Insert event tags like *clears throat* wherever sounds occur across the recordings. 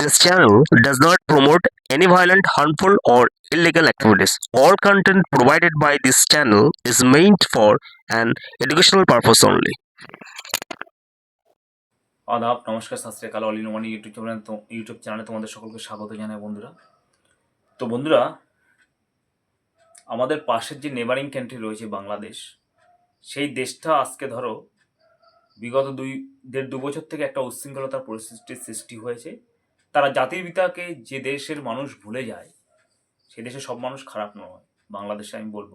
This channel does not promote any violent, harmful, or illegal activities. All content provided by this channel is meant for an educational purpose only. আদাব নমস্কার শাস্ত্রী কাল all in one YouTube channel তো YouTube চ্যানেলে তোমাদের সকলকে স্বাগত জানাই বন্ধুরা তো বন্ধুরা আমাদের পাশের যে নেবারিং কান্ট্রি রয়েছে বাংলাদেশ সেই দেশটা আজকে ধরো বিগত দুই দেড় দু বছর থেকে একটা উচ্ছৃঙ্খলতার পরিস্থিতির সৃষ্টি হয়েছে তারা জাতির পিতাকে যে দেশের মানুষ ভুলে যায়, সে দেশে সব মানুষ খারাপ নয়। বাংলাদেশে আমি বলব,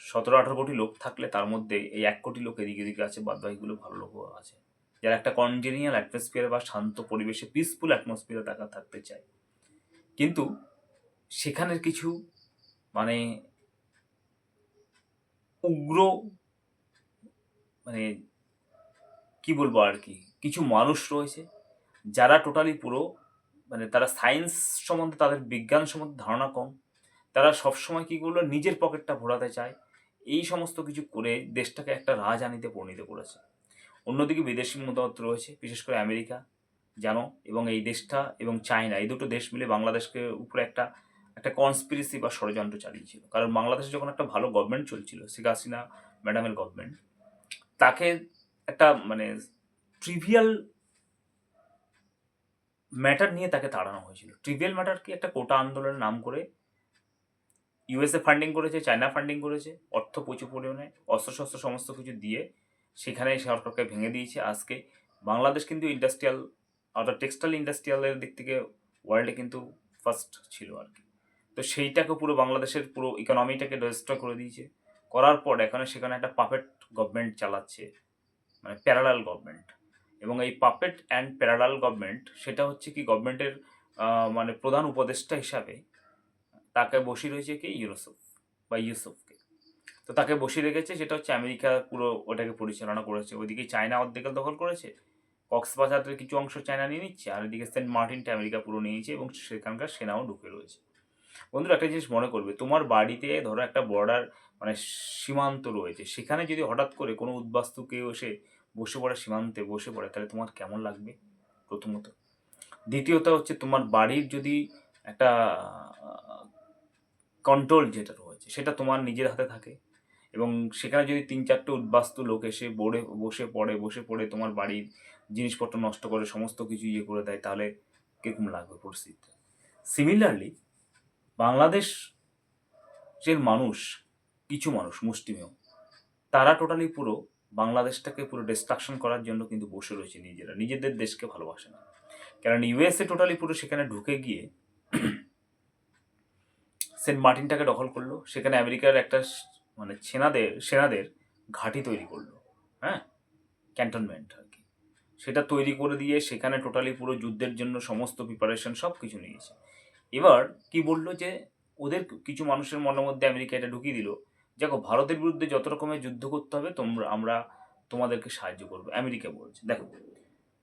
সতেরো আঠারো কোটি লোক থাকলে তার মধ্যে এই এক কোটি লোক এদিকে এদিকে আছে, বাদবাকিগুলো ভালো লোকও আছে। যারা একটা কনজেনিয়াল অ্যাটমসফিয়ার বা শান্ত পরিবেশে পিসফুল অ্যাটমসফিয়ারে তাকা থাকতে চায়। কিন্তু সেখানের কিছু মানে উগ্র মানে কি বলব আর কি, কিছু মানুষ রয়েছে যারা টোটালি পুরো মানে তারা সায়েন্স সম্বন্ধে, তাদের বিজ্ঞান সম্বন্ধে ধারণা কম, তারা সবসময় কী করল, নিজের পকেটটা ভরাতে চায়। এই সমস্ত কিছু করে দেশটাকে একটা রাজধানীতে পরিণত করেছে। অন্যদিকে বিদেশি মতামত রয়েছে, বিশেষ করে আমেরিকা, জানো, এবং এই দেশটা এবং চায়না, এই দুটো দেশ মিলে বাংলাদেশকে উপরে একটা একটা কনস্পিরেসি বা ষড়যন্ত্র চালিয়েছিল। কারণ বাংলাদেশে যখন একটা ভালো গভর্নমেন্ট চলছিল, শেখ হাসিনা ম্যাডামের গভর্নমেন্ট তাকে একটা মানে ট্রিভিয়াল ম্যাটার নিয়ে তাকে তাড়ানো হয়েছিল। ট্রিভিয়াল ম্যাটার কি একটা কোটা আন্দোলনের নাম করে ইউএসএ ফান্ডিং করেছে চায়না ফান্ডিং করেছে, অর্থ প্রচুর পরিমাণে, অস্ত্রশস্ত্র সমস্ত কিছু দিয়ে সেখানে সরকারকে ভেঙে দিয়েছে আজকে। বাংলাদেশ কিন্তু ইন্ডাস্ট্রিয়াল অর্থাৎ টেক্সটাইল ইন্ডাস্ট্রিয়ালের দিক থেকে ওয়ার্ল্ডে কিন্তু ফার্স্ট ছিল আর কি। তো সেইটাকে পুরো বাংলাদেশের পুরো ইকোনমিটাকে ডিস্ট্রয় করে দিয়েছে। করার পর এখানে সেখানে একটা পাপেট গভর্নমেন্ট চালাচ্ছে মানে প্যারালাল গভর্নমেন্ট এবং এই পাপেট অ্যান্ড প্যারালাল গভর্নমেন্ট সেটা হচ্ছে কি গভর্নমেন্টের মানে প্রধান উপদেষ্টা হিসাবে তাকে বসিয়ে রয়েছে কি? ইউরোসফ বা ইউসুফকে তো তাকে বসিয়ে রেখেছে, সেটা হচ্ছে আমেরিকা পুরো ওটাকে পরিচালনা করেছে। ওইদিকে চায়না অর্ধেক দখল করেছে, কক্সবাজারের কিছু অংশ চায়না নিয়ে নিচ্ছে, আর এদিকে সেন্ট মার্টিনটা আমেরিকা পুরো নিয়েছে এবং সেখানকার সেনাও ঢুকে রয়েছে। বন্ধুরা, একটা জিনিস মনে করবে, তোমার বাড়িতে ধরো একটা বর্ডার মানে সীমান্ত রয়েছে, সেখানে যদি হঠাৎ করে কোনো উদ্বাস্তু কেউ এসে বসে পড়ে সীমান্তে বসে পড়ে, তাহলে তোমার কেমন লাগবে প্রথমত? দ্বিতীয়ত হচ্ছে তোমার বাড়ির যদি একটা কন্ট্রোল যেটা রয়েছে, সেটা তোমার নিজের হাতে থাকে। এবং সেখানে যদি তিন চারটে উদ্বাস্তু লোক এসে বোর্ডে বসে পড়ে বসে পড়ে তোমার বাড়ির জিনিসপত্র নষ্ট করে, সমস্ত কিছু ইয়ে করে দেয়, তাহলে কীরকম লাগবে পরিস্থিতিটা? সিমিলারলি বাংলাদেশ যে মানুষ, কিছু মানুষ মুষ্টিমেয় তারা টোটালি পুরো বাংলাদেশটাকে পুরো ডিস্ট্রাকশন করার জন্য কিন্তু বসে রয়েছে নিজেরা। নিজেদের দেশকে ভালোবাসে না। কারণ ইউএসএ টোটালি পুরো সেখানে ঢুকে গিয়ে সেন্ট মার্টিনটাকে দখল করল। সেখানে আমেরিকার একটা মানে সেনাদের সেনাদের ঘাঁটি তৈরি করল। হ্যাঁ? ক্যান্টনমেন্ট আর কি। সেটা তৈরি করে দিয়ে সেখানে টোটালি পুরো যুদ্ধের জন্য সমস্ত প্রিপারেশন সব কিছু নিয়েছে। এবার কি বলল যে, ওদের কিছু মানুষের মনের মধ্যে আমেরিকা এটা ঢুকিয়ে দিল দেখো, ভারতের বিরুদ্ধে যত রকমের যুদ্ধ করতে হবে, তোমরা, আমরা তোমাদেরকে সাহায্য করব। আমেরিকা বলছে, দেখো,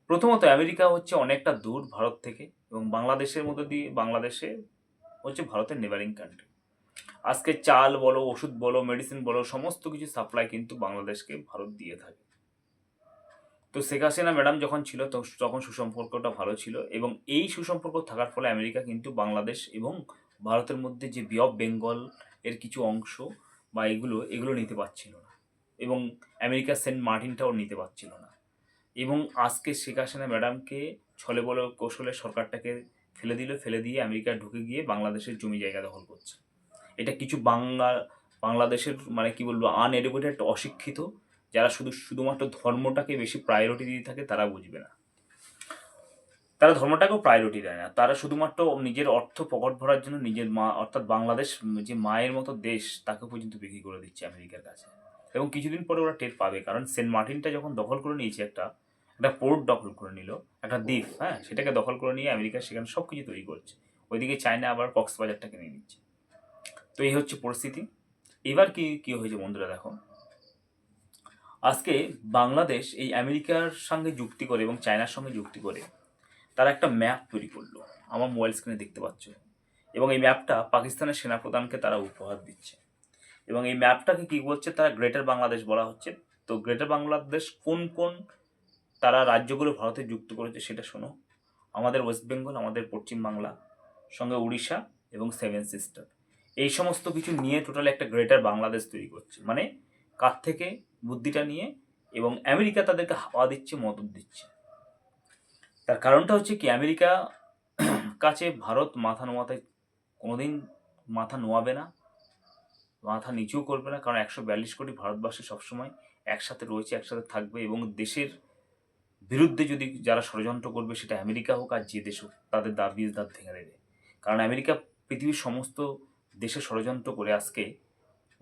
প্রথমত আমেরিকা হচ্ছে অনেকটা দূর ভারত থেকে এবং বাংলাদেশের মধ্যে দিয়ে, বাংলাদেশে হচ্ছে ভারতের নেবারিং কান্ট্রি আজকে চাল বলো, ওষুধ বলো মেডিসিন বলো, সমস্ত কিছু সাপ্লাই কিন্তু বাংলাদেশকে ভারত দিয়ে থাকে। তো শেখ হাসিনা ম্যাডাম যখন ছিল তখন সুসম্পর্কটা ভালো ছিল এবং এই সুসম্পর্ক থাকার ফলে আমেরিকা কিন্তু বাংলাদেশ এবং ভারতের মধ্যে যে বি অফ বেঙ্গল এর কিছু অংশ বা এগুলো এগুলো নিতে পারছিল না। এবং আমেরিকা সেন্ট মার্টিনটাও নিতে পারছিল না। এবং আজকে শেখ হাসিনা ম্যাডামকে ছলে বলে কৌশলে সরকারটাকে ফেলে দিল, ফেলে দিয়ে আমেরিকা ঢুকে গিয়ে বাংলাদেশের জমি জায়গা দখল করছে। এটা কিছু বাংলা, বাংলাদেশের মানে কি বলব আনএডুকেটেড অশিক্ষিত, যারা শুধু, শুধুমাত্র ধর্মটাকে বেশি প্রায়োরিটি দিয়ে থাকে, তারা বুঝবে না। তারা ধর্মটাকেও প্রায়োরিটি দেয় না। তারা শুধুমাত্র নিজের অর্থ পকেট ভরার জন্য নিজের মা, অর্থাৎ বাংলাদেশ যে মায়ের মতো দেশ, তাকে পর্যন্ত বিক্রি করে দিচ্ছে আমেরিকার কাছে। এবং কিছুদিন পরে ওরা টের পাবে, কারণ সেন্ট মার্টিনটা যখন দখল করে নিয়েছে একটা একটা পোর্ট দখল করে নিল, একটা দ্বীপ হ্যাঁ সেটাকে দখল করে নিয়ে আমেরিকা সেখানে সব কিছু তৈরি করছে। ওইদিকে চায়না আবার কক্সবাজারটাকে নিয়ে নিচ্ছে। তো এই হচ্ছে পরিস্থিতি। এবার কি কি হয়েছে বন্ধুরা দেখো। আজকে বাংলাদেশ এই আমেরিকার সঙ্গে যুক্তি করে এবং চায়নার সঙ্গে যুক্তি করে তারা একটা ম্যাপ তৈরি করল, আমার মোবাইল স্ক্রিনে দেখতে পাচ্ছ। এবং এই ম্যাপটা পাকিস্তানের সেনাপ্রধানকে তারা উপহার দিচ্ছে। এবং এই ম্যাপটাকে কী বলছে তারা? গ্রেটার বাংলাদেশ বলা হচ্ছে। তো গ্রেটার বাংলাদেশ কোন কোন তারা রাজ্যগুলো ভারতে যুক্ত করেছে সেটা শোনো। আমাদের ওয়েস্ট বেঙ্গল আমাদের পশ্চিম বাংলা, সঙ্গে উড়িষ্যা এবং সেভেন সিস্টার এই সমস্ত কিছু নিয়ে টোটাল একটা গ্রেটার বাংলাদেশ তৈরি করছে। মানে কার থেকে? বুদ্ধিটা নিয়ে এবং আমেরিকা তাদেরকে হাওয়া দিচ্ছে, মদত দিচ্ছে। তার কারণটা হচ্ছে কি, আমেরিকা *clears throat* কাছে ভারত মাথা নোয়াতে কোনোদিন মাথা নোয়াবে না, মাথা নিচুও করবে না, কারণ একশো বিয়াল্লিশ কোটি ভারতবাসী সবসময় একসাথে রয়েছে, একসাথে থাকবে এবং দেশের বিরুদ্ধে যদি যারা ষড়যন্ত্র করবে সেটা আমেরিকা হোক আর যে দেশ হোক, তাদের দাঁত বীজ দাঁত ভেঙে দেবে। কারণ আমেরিকা পৃথিবীর সমস্ত দেশে ষড়যন্ত্র করে আজকে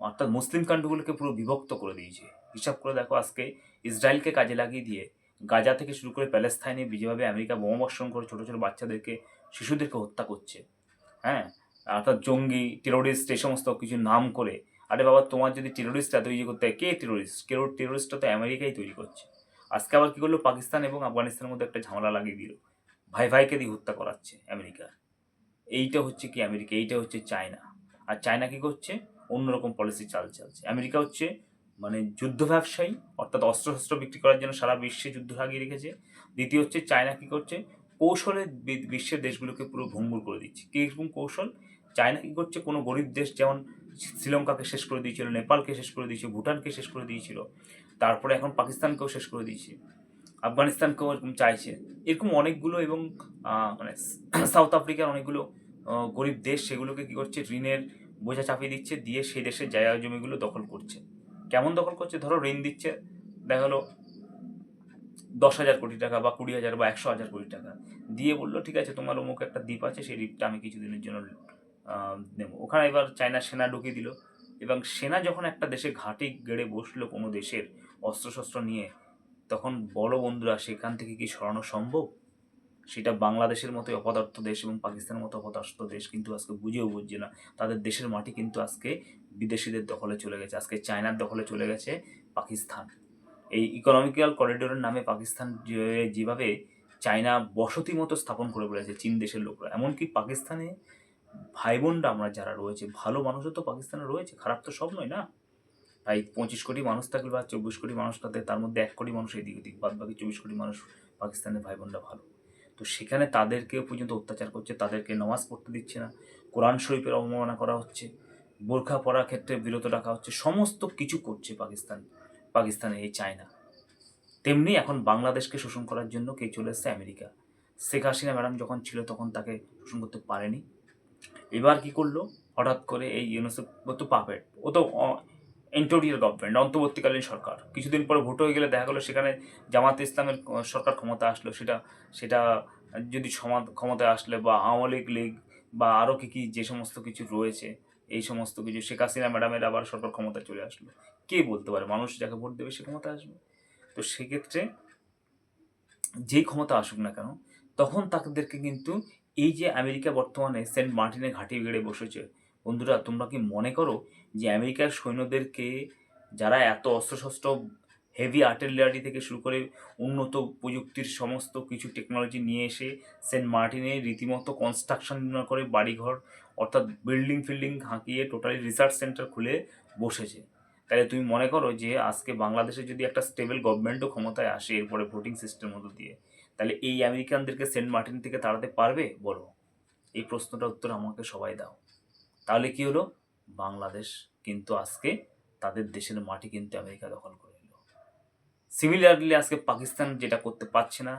অর্থাৎ মুসলিম কান্ট্রিগুলোকে পুরো বিভক্ত করে দিয়েছে। হিসাব করে দেখো, আজকে ইসরায়েলকে কাজে লাগিয়ে দিয়ে গাজা থেকে শুরু করে প্যালেস্তাইনে যেভাবে আমেরিকা বোমাবর্ষণ করে ছোটো ছোটো বাচ্চাদেরকে, শিশুদেরকে হত্যা করছে। হ্যাঁ? অর্থাৎ জঙ্গি টেরোরিস্ট এই সমস্ত কিছু নাম করে, আরে বাবা, তোমার যদি টেরোরিস্ট এত ইয়ে করতে হয়, কে টেরোরিস্ট কেউ টেরোরিস্টটা তো আমেরিকাই তৈরি করছে। আজকে আবার কী করল? পাকিস্তান এবং আফগানিস্তানের মধ্যে একটা ঝামেলা লাগিয়ে দিল। ভাই ভাইকে দিয়ে হত্যা করাচ্ছে আমেরিকা। এইটা হচ্ছে কি আমেরিকা? এইটা হচ্ছে চায়না। আর চায়না কী করছে? অন্যরকম পলিসি চাল চালছে। আমেরিকা হচ্ছে মানে যুদ্ধ ব্যবসায়ী, অর্থাৎ অস্ত্র শস্ত্র বিক্রি করার জন্য সারা বিশ্বে যুদ্ধ লাগিয়ে রেখেছে। দ্বিতীয় হচ্ছে চায়না কী করছে? কৌশলে বিশ্বের দেশগুলোকে পুরো ভঙ্গুর করে দিচ্ছে। কীরকম কৌশল? চায়না কী করছে? কোনো গরিব দেশ যেমন শ্রীলঙ্কাকে শেষ করে দিয়েছিল, নেপালকে শেষ করে দিয়েছিল, ভুটানকে শেষ করে দিয়েছিল, তারপরে এখন পাকিস্তানকেও শেষ করে দিয়েছে, আফগানিস্তানকেও এরকম চাইছে। এরকম অনেকগুলো এবং মানে সাউথ আফ্রিকার অনেকগুলো গরিব দেশ সেগুলোকে কী করছে? ঋণের বোঝা চাপিয়ে দিচ্ছে, দিয়ে সেই দেশের জায়গা জমিগুলো দখল করছে। কেমন দখল করছে? ধরো ঋণ দিচ্ছে, দেখা গেলো দশ হাজার কোটি টাকা বা কুড়ি হাজার বা একশো হাজার কোটি টাকা। দিয়ে বলল, ঠিক আছে, তোমার অমুক একটা দ্বীপ আছে, সেই দ্বীপটা আমি কিছুদিনের জন্য নেব। ওখানে এবার চায়না সেনা ঢুকিয়ে দিল এবং সেনা যখন একটা দেশে ঘাঁটি গেড়ে বসল কোনো দেশের অস্ত্রশস্ত্র নিয়ে, তখন বড় বন্ধুরা, সেখান থেকে কি সরানো সম্ভব? সেটা বাংলাদেশের মতো অপদার্থ দেশ এবং পাকিস্তানের মতো অপদার্থ দেশ কিন্তু আজকে বুঝেও বুঝছে না। তাদের দেশের মাটি কিন্তু আজকে বিদেশিদের দখলে চলে গেছে। আজকে চায়নার দখলে চলে গেছে পাকিস্তান। এই ইকোনমিক্যাল করিডোরের নামে পাকিস্তান যেভাবে চায়না বসতি মতো স্থাপন করে ফেলেছে চীন দেশের লোকরা, এমনকি পাকিস্তানে ভাই বোনরা আমরা যারা রয়েছে, ভালো মানুষও তো পাকিস্তানে রয়েছে, খারাপ তো সব নয় না? তাই পঁচিশ কোটি মানুষ থাকলে বা চব্বিশ কোটি মানুষ থাকলে তার মধ্যে এক কোটি মানুষ এদিক ওদিক বাদ বাকি চব্বিশ কোটি মানুষ পাকিস্তানের ভাই বোনরা ভালো। তো সেখানে তাদেরকে পর্যন্ত অত্যাচার করছে, তাদেরকে নামাজ পড়তে দিচ্ছে না, কোরআন শরীফের অবমাননা করা হচ্ছে, বোরখা পরার ক্ষেত্রে বিরত রাখা হচ্ছে, সমস্ত কিছু করছে পাকিস্তান, পাকিস্তানে এই চায়না। তেমনি এখন বাংলাদেশকে শোষণ করার জন্য কে চলে এসছে? আমেরিকা। শেখ হাসিনা ম্যাডাম যখন ছিল তখন তাকে শোষণ করতে পারেনি। এবার কি করল? হঠাৎ করে এই ইউনিসেফ তো পাপেট ও তো এন্টোরিয়াল গভর্নমেন্ট অন্তর্বর্তীকালীন সরকার। কিছুদিন পরে ভোট হয়ে গেলে দেখা গেলো সেখানে জামাত ইসলামের সরকার ক্ষমতা আসলো। সেটা সেটা যদি ক্ষমতায় আসলে বা আওয়ামী লীগ লীগ বা আরও কী কী যে সমস্ত কিছু রয়েছে, এই সমস্ত কিছু, শেখ হাসিনা ম্যাডামের আবার সরকার ক্ষমতায় চলে আসলো। কে বলতে পারে? মানুষ যাকে ভোট দেবে সে ক্ষমতা আসবে। তো সেক্ষেত্রে যেই ক্ষমতা আসুক না কেন, তখন তাদেরকে কিন্তু এই যে আমেরিকা বর্তমানে সেন্ট মার্টিনে ঘাঁটি গেড়ে বসেছে বন্ধুরা, তোমরা কি মনে করো যে আমেরিকার সৈন্যদেরকে যারা এত অস্ত্রশস্ত্র হেভি আর্টিলারি থেকে শুরু করে উন্নত প্রযুক্তির সমস্ত কিছু টেকনোলজি নিয়ে এসে সেন্ট মার্টিনে রীতিমতো কনস্ট্রাকশন করে বাড়িঘর, অর্থাৎ বিল্ডিং ফিল্ডিং হাঁকিয়ে টোটালি রিসার্চ সেন্টার খুলে বসেছে। তাহলে তুমি মনে করো যে আজকে বাংলাদেশে যদি একটা স্টেবল গভর্নমেন্টও ক্ষমতায় আসে এরপরে ভোটিং সিস্টেমের মধ্য দিয়ে, তাহলে এই আমেরিকানদেরকে সেন্ট মার্টিন থেকে তাড়াতে পারবে? বলো। এই প্রশ্নটার উত্তর আমাকে সবাই দাও। তাহলে কি হলো? বাংলাদেশ কিন্তু আজকে তাদের দেশের মাটি কিন্তু আমেরিকা দখল করে নিল। সিমিলারলি আজকে পাকিস্তান যেটা করতে পারছে না,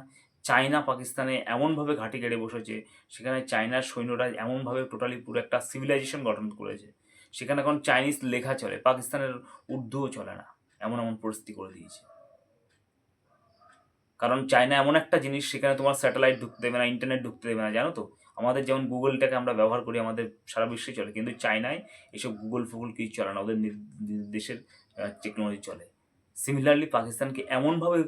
চায়না পাকিস্তানে এমনভাবে ঘাঁটি গেড়ে বসেছে, সেখানে চায়নার সৈন্যরা এমনভাবে টোটালি পুরো একটা সিভিলাইজেশন গঠন করেছে, সেখানে এখন চাইনিজ লেখা চলে, পাকিস্তানের উর্দুও চলে না, এমন এমন পরিস্থিতি করে দিয়েছে। কারণ চায়না এমন একটা জিনিস, সেখানে তোমার স্যাটেলাইট ঢুকতে দেবে না ইন্টারনেট ঢুকতে দেবে না, জানো তো? আমাদের যেমন গুগলটাকে আমরা ব্যবহার করি, আমাদের সারা বিশ্বে চলে, কিন্তু চায়নায় এসব গুগল ফুগল কিছু চলে না, ওদের দেশের টেকনোলজি চলে। সিমিলারলি পাকিস্তানকে এমনভাবে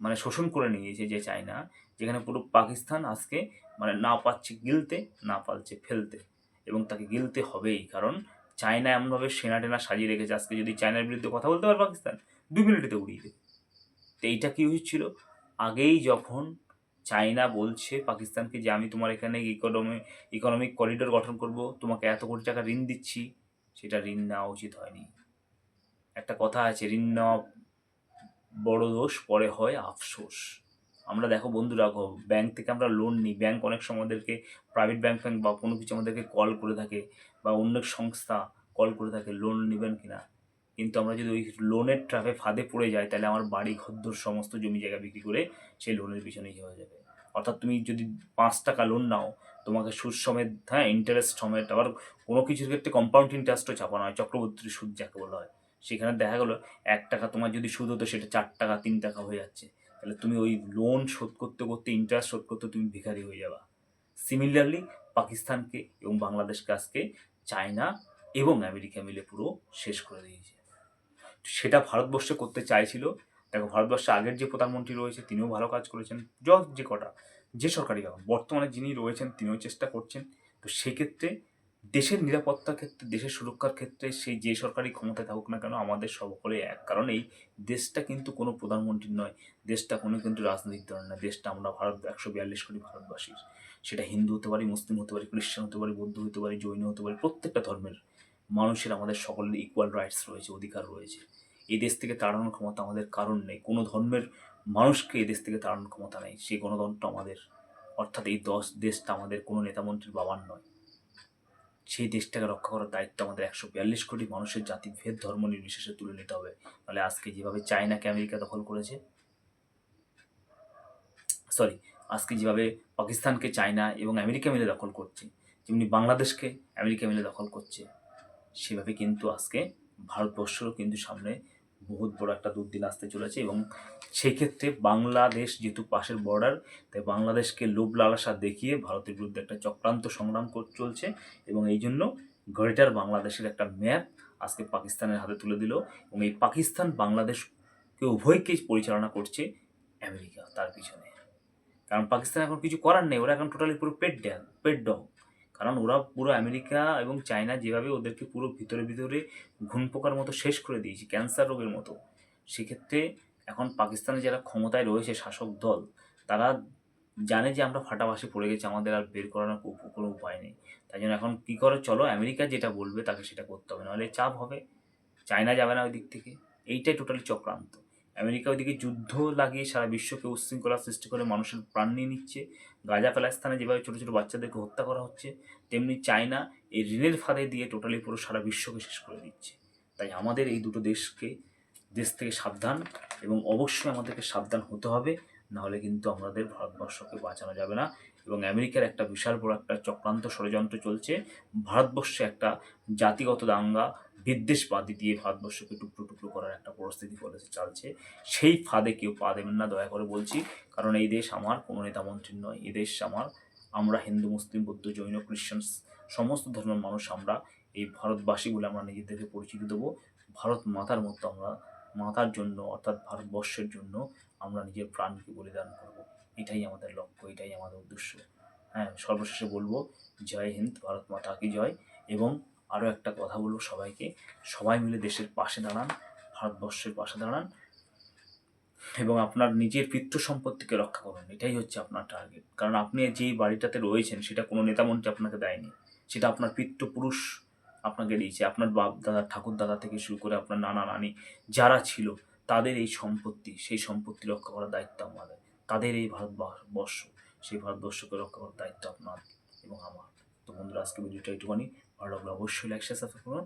মানে শোষণ করে নিয়েছে যে চায়না, যেখানে পুরো পাকিস্তান আজকে মানে না পাচ্ছে গিলতে, না পারছে ফেলতে, এবং তাকে গিলতে হবেই, কারণ চায়না এমনভাবে সেনা টেনা সাজিয়ে রেখেছে। আজকে যদি চায়নার বিরুদ্ধে কথা বলতে পারে পাকিস্তান, দু মিনিটেতে উড়িয়ে দেবে। তো এইটা কী হয়েছিল? আগেই যখন চায়না বলছে পাকিস্তানকে যে আমি তোমার এখানে ইকোনমি ইকোনমিক করিডোর গঠন করব, তোমাকে এত কোটি টাকা ঋণ দিচ্ছি, সেটা ঋণ নেওয়া উচিত হয়নি। একটা কথা আছে, ঋণ নেওয়া বড় দোষ, পরে হয় আফসোস। আমরা দেখো বন্ধুরা ব্যাংক থেকে আমরা লোন নিই। ব্যাংক অনেক সময় আমাদেরকে প্রাইভেট ব্যাংক ফ্যাংক বা কোনো কিছু আমাদেরকে কল করে থাকে বা অন্য সংস্থা কল করে থাকে লোন নেবেন কিনা। কিন্তু আমরা যদি ওই লোনের ট্রাফে ফাঁদে পড়ে যাই, তাহলে আমার বাড়ি, ঘরদোর সমস্ত জমি জায়গা বিক্রি করে সেই লোনের পিছনেই হয়ে যাবে। অর্থাৎ তুমি যদি পাঁচ টাকা লোন নাও, তোমাকে সুদ সমেত হ্যাঁ ইন্টারেস্ট সমেত, আবার কোনো কিছুর ক্ষেত্রে কম্পাউন্ড ইন্টারেস্টও চাপানো হয়, চক্রবর্তী সুদ যাকে বলা হয়। সেখানে দেখা গেলো, এক টাকা তোমার যদি সুদ হতো, সেটা চার টাকা, তিন টাকা হয়ে যাচ্ছে। তাহলে তুমি ওই লোন শোধ করতে করতে ইন্টারেস্ট শোধ করতে তুমি ভিখারি হয়ে যাবা। সিমিলারলি পাকিস্তানকে এবং বাংলাদেশকে আজকে চায়না এবং আমেরিকা মিলে পুরো শেষ করে দিয়েছে। সেটা ভারতবর্ষে করতে চাইছিল। দেখো, ভারতবর্ষে আগের যে প্রধানমন্ত্রী রয়েছে, তিনিও ভালো কাজ করেছেন যত যে কটা, যে সরকারি বর্তমানে যিনি রয়েছেন, তিনিও চেষ্টা করছেন। তো সেক্ষেত্রে দেশের নিরাপত্তার ক্ষেত্রে, দেশের সুরক্ষার ক্ষেত্রে সেই যে সরকারি ক্ষমতায় থাকুক না কেন, আমাদের সকলে এক। কারণ এই দেশটা কিন্তু কোনো প্রধানমন্ত্রীর নয়, দেশটা কোনো কিন্তু রাজনৈতিক দল নয়, দেশটা আমরা ভারত, একশো বিয়াল্লিশ কোটি ভারতবাসীর। সেটা হিন্দু হতে পারি, মুসলিম হতে পারি, খ্রিস্টান হতে পারি, বৌদ্ধ হতে পারি, জৈন হতে পারি, প্রত্যেকটা ধর্মের মানুষের আমাদের সকলের ইকুয়াল রাইটস রয়েছে, অধিকার রয়েছে। এই দেশ থেকে তাড়ানোর ক্ষমতা আমাদের কারণ নেই। কোনো ধর্মের মানুষকে এই দেশ থেকে তাড়ানোর ক্ষমতা নেই। সেই গণতন্ত্র আমাদের। অর্থাৎ এই দশ দেশটা আমাদের কোনো নেতামন্ত্রীর বাবার নয়। সেই দেশটাকে রক্ষা করার দায়িত্ব আমাদের একশো বিয়াল্লিশ কোটি মানুষের জাতি ভেদ ধর্ম নির্বিশেষে তুলে নিতে হবে। তাহলে আজকে যেভাবে চায়নাকে আমেরিকা দখল করেছে সরি আজকে যেভাবে পাকিস্তানকে চায়না এবং আমেরিকা মিলে দখল করছে, যেমনি বাংলাদেশকে আমেরিকা মিলে দখল করছে সেভাবে কিন্তু আজকে ভারতবর্ষেরও কিন্তু সামনে বহুত বড় একটা দুর্দিন আসতে চলেছে এবং সেক্ষেত্রে বাংলাদেশ যেহেতু পাশের বর্ডার তাই বাংলাদেশকে লোভ লালসা দেখিয়ে ভারতের বিরুদ্ধে একটা চক্রান্ত সংগ্রাম চলছে এবং এই জন্য গ্রেটার বাংলাদেশের একটা ম্যাপ আজকে পাকিস্তানের হাতে তুলে দিল এবং এই পাকিস্তান বাংলাদেশকে উভয়কেই পরিচালনা করছে আমেরিকা তার পিছনে। কারণ পাকিস্তান এখন কিছু করার নেই, ওরা এখন টোটালি পুরো পেট ড্যাগ পেট ডগ কারণ ওরা পুরো আমেরিকা এবং চায়না যেভাবে ওদেরকে পুরো ভিতরে ভিতরে ঘুণ পোকার মতো শেষ করে দিয়েছে, ক্যান্সার রোগের মতো। সেক্ষেত্রে এখন পাকিস্তানে যারা ক্ষমতায় রয়েছে শাসক দল, তারা জানে যে আমরা ফাটাবাসি পড়ে গেছি, আমাদের আর বের করানোর কোনো উপায় নেই। তাই জন্য এখন কী করে, চলো আমেরিকা যেটা বলবে তাকে সেটা করতে হবে, নাহলে চাপ হবে। চায়না যাবে না ওই দিক থেকে। এইটাই টোটালি চক্রান্ত। আমেরিকা ওইদিকে যুদ্ধ লাগিয়ে সারা বিশ্বকে উচ্ছৃঙ্খলা সৃষ্টি করে মানুষের প্রাণ নিয়ে নিচ্ছে। গাজা প্যালেস্তানে যেভাবে ছোটো ছোটো বাচ্চাদেরকে হত্যা করা হচ্ছে, তেমনি চায়না এই ঋণের ফাঁদে দিয়ে টোটালি পুরো সারা বিশ্বকে শেষ করে দিচ্ছে। তাই আমাদের এই দুটো দেশকে, দেশ থেকে সাবধান এবং অবশ্যই আমাদেরকে সাবধান হতে হবে, নাহলে কিন্তু আমাদের ভারতবর্ষকে বাঁচানো যাবে না। এবং আমেরিকার একটা বিশাল বড় একটা চক্রান্ত ষড়যন্ত্র চলছে। ভারতবর্ষে একটা জাতিগত দাঙ্গা বিদ্বেষবাদী দিয়ে ভারতবর্ষকে টুকরো টুকরো করার একটা পরিস্থিতি পরিস্থিতি চলছে। সেই ফাঁদে কেউ পা দেবেন না, দয়া করে বলছি। কারণ এই দেশ আমার, কোনো নেতা মন্ত্রীর নয়। এই দেশ আমার। আমরা হিন্দু, মুসলিম, বৌদ্ধ, জৈন খ্রিস্টান সমস্ত ধর্মের মানুষ আমরা। এই ভারতবাসী বলে আমরা নিজেদেরকে পরিচিতি দেবো। ভারত মাতার মতো আমরা, মাতার জন্য, অর্থাৎ ভারতবর্ষের জন্য আমরা নিজের প্রাণকে বলিদান করব। এটাই আমাদের লক্ষ্য, এটাই আমাদের উদ্দেশ্য। হ্যাঁ সর্বশেষে বলব, জয় হিন্দ, ভারত মাতা কি জয়। এবং আরও একটা কথা বলব সবাইকে। সবাই মিলে দেশের পাশে দাঁড়ান, ভারতবর্ষের পাশে দাঁড়ান এবং আপনার নিজের পিতৃ সম্পত্তিকে রক্ষা করুন। এটাই হচ্ছে আপনার টার্গেট কারণ আপনি যেই বাড়িটাতে রয়েছেন, সেটা কোনো নেতামন্ত্রী আপনাকে দেয়নি। সেটা আপনার পিতৃপুরুষ আপনাকে দিয়েছে। আপনার বাপ দাদা ঠাকুর দাদা থেকে শুরু করে আপনার নানা, নানি যারা ছিল, তাদের এই সম্পত্তি, সেই সম্পত্তি রক্ষা করার দায়িত্ব আমাদের। তাদের এই ভারতবর্ষ, সেই ভারতবর্ষকে রক্ষা করার দায়িত্ব আপনার এবং আমার। তো বন্ধুরা আজকে ভিডিওটা একটুখানি ভালো লাগলে অবশ্যই লাইক শেয়ার সাবস্ক্রাইব করুন।